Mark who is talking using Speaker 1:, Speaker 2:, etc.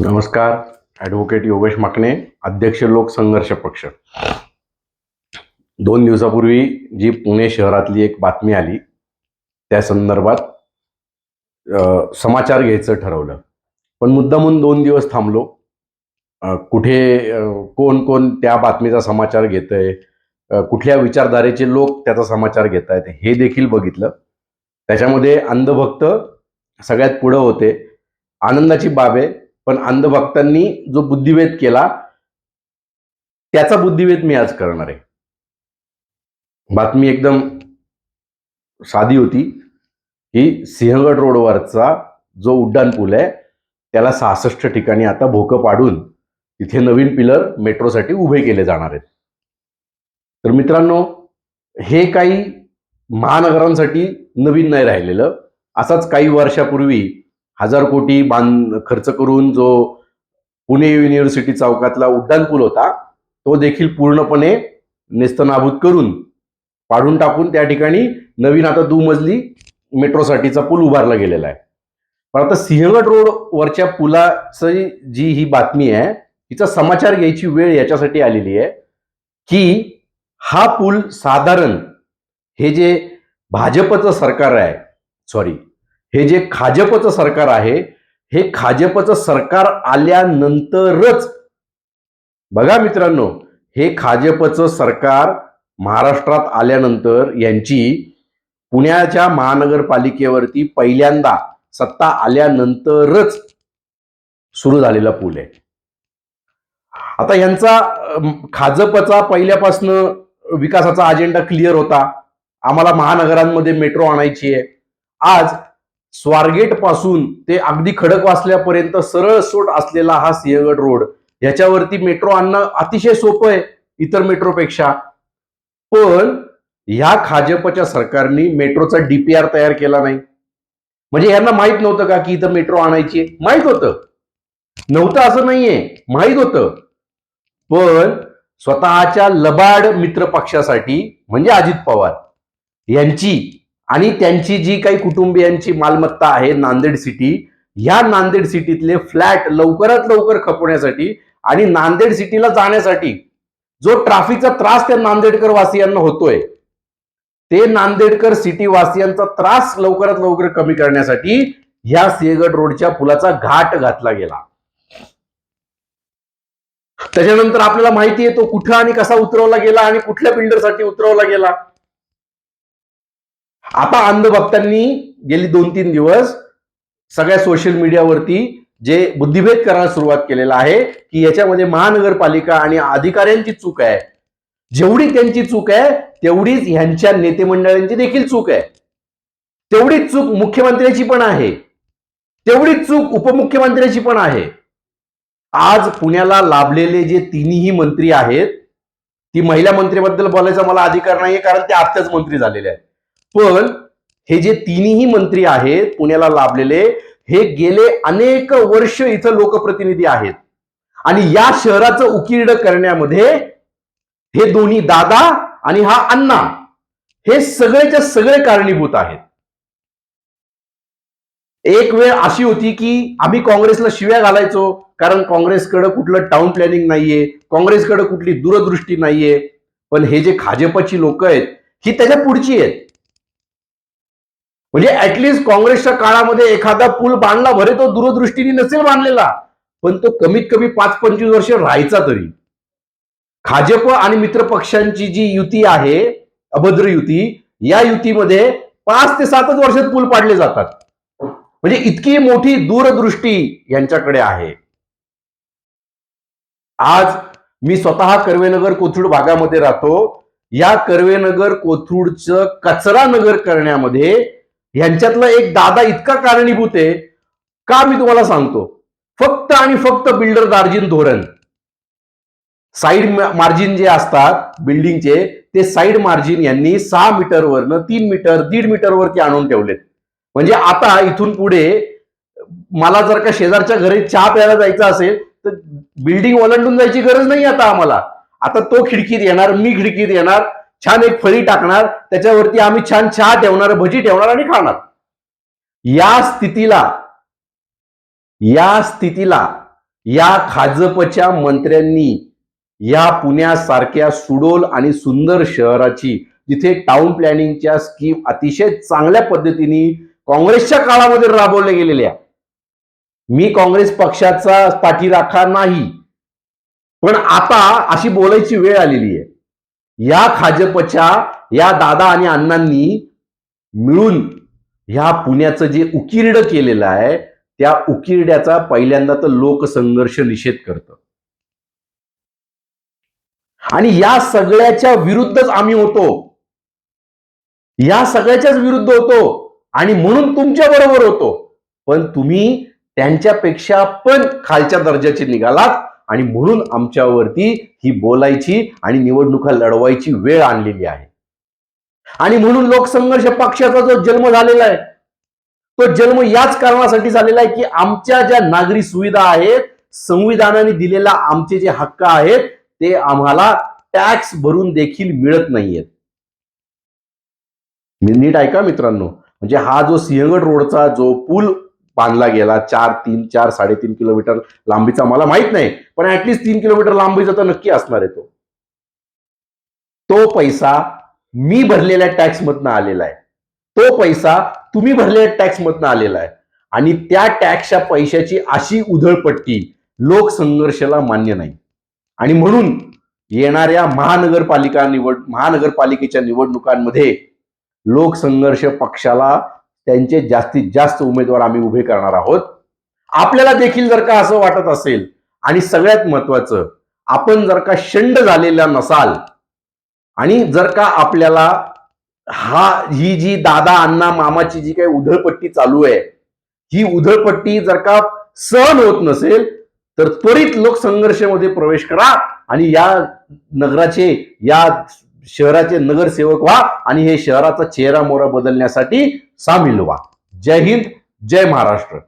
Speaker 1: नमस्कार ॲडव्होकेट योगेश माकणे अध्यक्ष लोकसंघर्ष पक्ष. दोन दिवसापूर्वी जी पुणे शहरातली एक बातमी आली त्या संदर्भात समाचार घ्यायचं ठरवलं. पण मुद्दामून दोन दिवस थांबलो. कुठे कोण कोण त्या बातमीचा समाचार घेत आहे कुठल्या विचारधारेचे लोक त्याचा समाचार घेत आहेत हे देखील बघितलं. त्याच्यामध्ये अंधभक्त सगळ्यात पुढं होते. आनंदाची बाब आहे पण अंधभक्तांनी जो बुद्धिभेद केला त्याचा बुद्धिभेद मी आज करणार आहे. बातमी एकदम साधी होती की सिंहगड रोडवरचा जो उड्डाण पूल आहे त्याला सहासष्ट ठिकाणी आता भोकं पाडून तिथे नवीन पिलर मेट्रोसाठी उभे केले जाणार आहेत. तर मित्रांनो हे काही महानगरांसाठी नवीन नाही राहिलेलं. असाच काही वर्षापूर्वी हजार कोटी बांध खर्च करून जो पुणे युनिव्हर्सिटी चौकातला उड्डाण पूल होता तो देखील पूर्णपणे नेस्तनाभूत करून पाडून टाकून त्या ठिकाणी नवीन आता दुमजली मेट्रोसाठीचा पूल उभारला गेलेला आहे. पण आता सिंहगड रोड वरच्या पुलाची जी ही बातमी आहे तिचा समाचार घ्यायची वेळ याच्यासाठी आलेली आहे की हा पूल साधारण हे जे भाजपचं सरकार आहे सॉरी हे जे खाजपचं सरकार आहे हे खाजपचं सरकार आल्यानंतरच बघा मित्रांनो हे खाजपचं सरकार महाराष्ट्रात आल्यानंतर यांची पुण्याच्या महानगरपालिकेवरती पहिल्यांदा सत्ता आल्यानंतरच सुरू झालेला पूल आहे. आता यांचा खाजपचा पहिल्यापासनं विकासाचा अजेंडा क्लिअर होता. आम्हाला महानगरांमध्ये मेट्रो आणायची आहे. आज स्वारगेटपासून ते अगदी खडक वाचल्यापर्यंत सरळ सोट असलेला हा सिंहगड रोड. याच्यावरती मेट्रो आणणं अतिशय सोपं आहे इतर मेट्रोपेक्षा पण ह्या खाजपच्या सरकारने मेट्रोचा डीपीआर तयार केला नाही. म्हणजे यांना माहीत नव्हतं का की इथं मेट्रो आणायची माहीत होतं. नव्हतं असं नाहीये. माहीत होतं. पण स्वतःच्या लबाड मित्र पक्षासाठी म्हणजे अजित पवार यांची आणि त्यांची जी काही कुटुंबियांची मालमत्ता आहे नांदेड सिटी ह्या नांदेड सिटीतले फ्लॅट लवकरात लवकर खपवण्यासाठी आणि नांदेड सिटीला जाण्यासाठी जो ट्रॅफिकचा त्रास त्या नांदेडकर वासियांना होतोय ते नांदेडकर सिटी वासियांचा त्रास लवकरात लवकर कमी करण्यासाठी ह्या सिंहगड रोडच्या पुलाचा घाट घातला गेला. त्याच्यानंतर आपल्याला माहिती आहे तो कुठं आणि कसा उतरवला गेला आणि कुठल्या बिल्डरसाठी उतरवला गेला. आता अंधभक्तांनी गेली दोन तीन दिवस सगळ्या सोशल मीडियावरती जे बुद्धिभेद करायला सुरुवात केलेला आहे की याच्यामध्ये महानगरपालिका आणि अधिकाऱ्यांची चूक आहे. जेवढी त्यांची चूक आहे तेवढीच ह्यांच्या नेते मंडळांची देखील चूक आहे. तेवढीच चूक मुख्यमंत्र्याची पण आहे. तेवढीच चूक उपमुख्यमंत्र्याची पण आहे. आज पुण्याला लाभलेले जे तिन्ही मंत्री आहेत ती महिला मंत्रीबद्दल बोलायचा मला अधिकार नाहीये कारण ते आत्ताच मंत्री झालेले आहेत. पण हे जे तिन्ही मंत्री आहेत पुण्याला लाभलेले हे गेले अनेक वर्ष इथं लोकप्रतिनिधी आहेत. आणि या शहराचं उकिरड करण्यामध्ये हे दोन्ही दादा आणि हा अण्णा हे सगळेच्या सगळे कारणीभूत आहेत. एक वेळ अशी होती की आम्ही काँग्रेसला शिव्या घालायचो कारण काँग्रेसकडे कुठलं टाउन प्लॅनिंग नाहीये काँग्रेसकडे कुठली दूरदृष्टी नाहीये. पण हे जे खाजेपाची लोक आहेत ही त्याच्या पुढची आहेत. म्हणजे ऍटलिस्ट काँग्रेसच्या काळामध्ये एखादा पूल बांधला भरे तो दूरदृष्टीने नसेल बांधलेला. पण तो कमीत कमी पाच पंचवीस वर्ष राहायचा तरी. भाजप आणि मित्र पक्षांची जी युती आहे अभद्र युती या युतीमध्ये पाच ते सातच वर्षात पूल पाडले जातात. म्हणजे इतकी मोठी दूरदृष्टी यांच्याकडे आहे. आज मी स्वतः कर्वेनगर कोथरूड भागामध्ये राहतो. या कर्वेनगर कोथरूडचं कचरा नगर करण्यामध्ये यांच्यातला एक दादा इतका कारणीभूत आहे का मी तुम्हाला सांगतो? फक्त आणि फक्त बिल्डर दार्जिन धोरण. साईड मार्जिन जे असतात बिल्डिंगचे ते साईड मार्जिन यांनी सहा मीटरवरनं तीन मीटर दीड मीटरवरती आणून ठेवलेत. म्हणजे आता इथून पुढे मला जर का शेजारच्या घरी चहा प्यायला जायचं असेल तर बिल्डिंग ओलांडून जायची गरज नाही आता आम्हाला. आता तो खिडकीत येणार मी खिडकीत येणार छान एक फळी टाकणार त्याच्यावरती आम्ही छान चहा ठेवणार भजी ठेवणार आणि खाणार. या स्थितीला या स्थितीला या खाजपच्या मंत्र्यांनी या पुण्यासारख्या सुडोल आणि सुंदर शहराची जिथे टाउन प्लॅनिंगच्या स्कीम अतिशय चांगल्या पद्धतीने काँग्रेसच्या काळामध्ये राबवल्या गेलेल्या मी काँग्रेस पक्षाचा पाठीराखा नाही. पण आता अशी बोलायची वेळ आलेली आहे. या खाजपच्या या दादा आणि अण्णांनी मिळून ह्या पुण्याचं जे उकिरड केलेलं आहे त्या उकिरड्याचा पहिल्यांदा तर लोकसंघर्ष निषेध करतं. आणि या सगळ्याच्या विरुद्धच आम्ही होतो. या सगळ्याच्याच विरुद्ध होतो. आणि म्हणून तुमच्या बरोबर होतो. पण तुम्ही त्यांच्यापेक्षा पण खालच्या दर्जाचे निघालात. आणि म्हणून आमच्यावरती ही बोलायची आणि निवडणुका लढवायची वेळ आणलेली आहे. आणि म्हणून लोकसंघर्ष पक्षाचा जो जन्म झालेला आहे तो जन्म याच कारणासाठी झालेला आहे की आमच्या ज्या नागरी सुविधा आहेत संविधानाने दिलेला आमचे जे हक्क आहेत ते आम्हाला टॅक्स भरून देखील मिळत नाहीयेत. नीट ऐका मित्रांनो म्हणजे हा जो सिंहगड रोडचा जो पूल बांधला गेला चार तीन चार साडेतीन किलोमीटर लांबीचा मला माहीत नाही पण ऍटलिस्ट तीन किलोमीटर लांबीचा तर नक्की असणार आहे तो. तो पैसा मी भरलेल्या टॅक्स मधनं आलेला आहे. तो पैसा तुम्ही भरलेल्या टॅक्स मधनं आलेला आहे. आणि त्या टॅक्सच्या पैशाची अशी उधळपट्टी लोकसंघर्षाला मान्य नाही. आणि म्हणून येणाऱ्या महानगरपालिका निवड महानगरपालिकेच्या निवडणुकांमध्ये लोकसंघर्ष पक्षाला त्यांचे जास्तीत जास्त उमेदवार आम्ही उभे करणार आहोत. आपल्याला देखील जर का असं वाटत असेल आणि सगळ्यात महत्वाचं आपण जर का शंड झालेला नसाल आणि जर का आपल्याला हा ही जी दादा अण्णा मामाची जी काही उधळपट्टी चालू आहे ही उधळपट्टी जर का सहन होत नसेल तर त्वरित लोकसंघर्षामध्ये प्रवेश करा आणि या नगराचे या शहराचे नगरसेवक व्हा आणि हे शहराचा चेहरा मोहरा बदलण्यासाठी सामील व्हा. जय हिंद जय महाराष्ट्र.